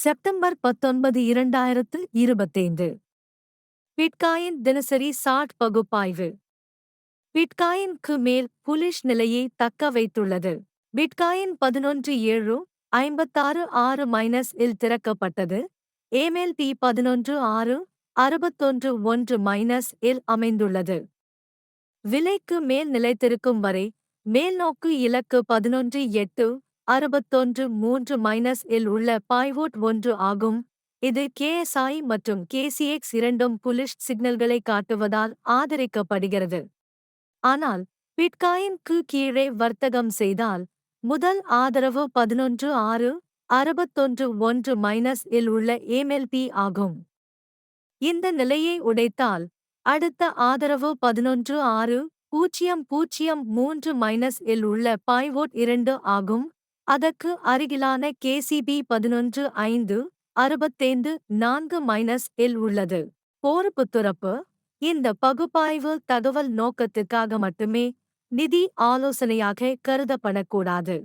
September பத்தொன்பது இரண்டாயிரத்து இருபத்தைந்து. பிட்காயின் தினசரி சாட் பகுப்பாய்வு. பிட்காயின்க்கு மேல் புலிஷ் நிலையை தக்க வைத்துள்ளது. பிட்காயின் பதினொன்று ஏழு ஐம்பத்தாறு ஆறு மைனஸ் இல் திறக்கப்பட்டது. ஏமேல் பி பதினொன்று ஆறு அறுபத்தொன்று ஒன்று மைனஸ் இல் அமைந்துள்ளது. விலைக்கு மேல் நிலைத்திருக்கும் வரை மேல்நோக்கு இலக்கு பதினொன்று எட்டு அறுபத்தொன்று மூன்று மைனஸ் இல் உள்ள பாய்வோட் ஒன்று ஆகும். இது கேஎஸ்ஐ மற்றும் கேசிஎக்ஸ் இரண்டும் புலிஷ் சிக்னல்களை காட்டுவதால் ஆதரிக்கப்படுகிறது. ஆனால் பிட்காயின்க்கு கீழே வர்த்தகம் செய்தால் முதல் ஆதரவு பதினொன்று ஆறு அறுபத்தொன்று ஒன்று மைனஸ் இல் உள்ள ஏமெல்பி ஆகும். இந்த நிலையை உடைத்தால் அடுத்த ஆதரவு பதினொன்று ஆறு பூஜ்ஜியம் பூஜ்ஜியம் மூன்று மைனஸ் இல் உள்ள பாய்வோட் இரண்டு ஆகும். அதற்கு அருகிலான கேசிபி பதினொன்று ஐந்து அறுபத்தைந்து நான்கு மைனஸ் இல் உள்ளது. போர்ப்பு துறப்பு இந்த பகுப்பாய்வு தகவல் நோக்கத்துக்காக மட்டுமே நிதி ஆலோசனையாக கருதப்படக்கூடாது.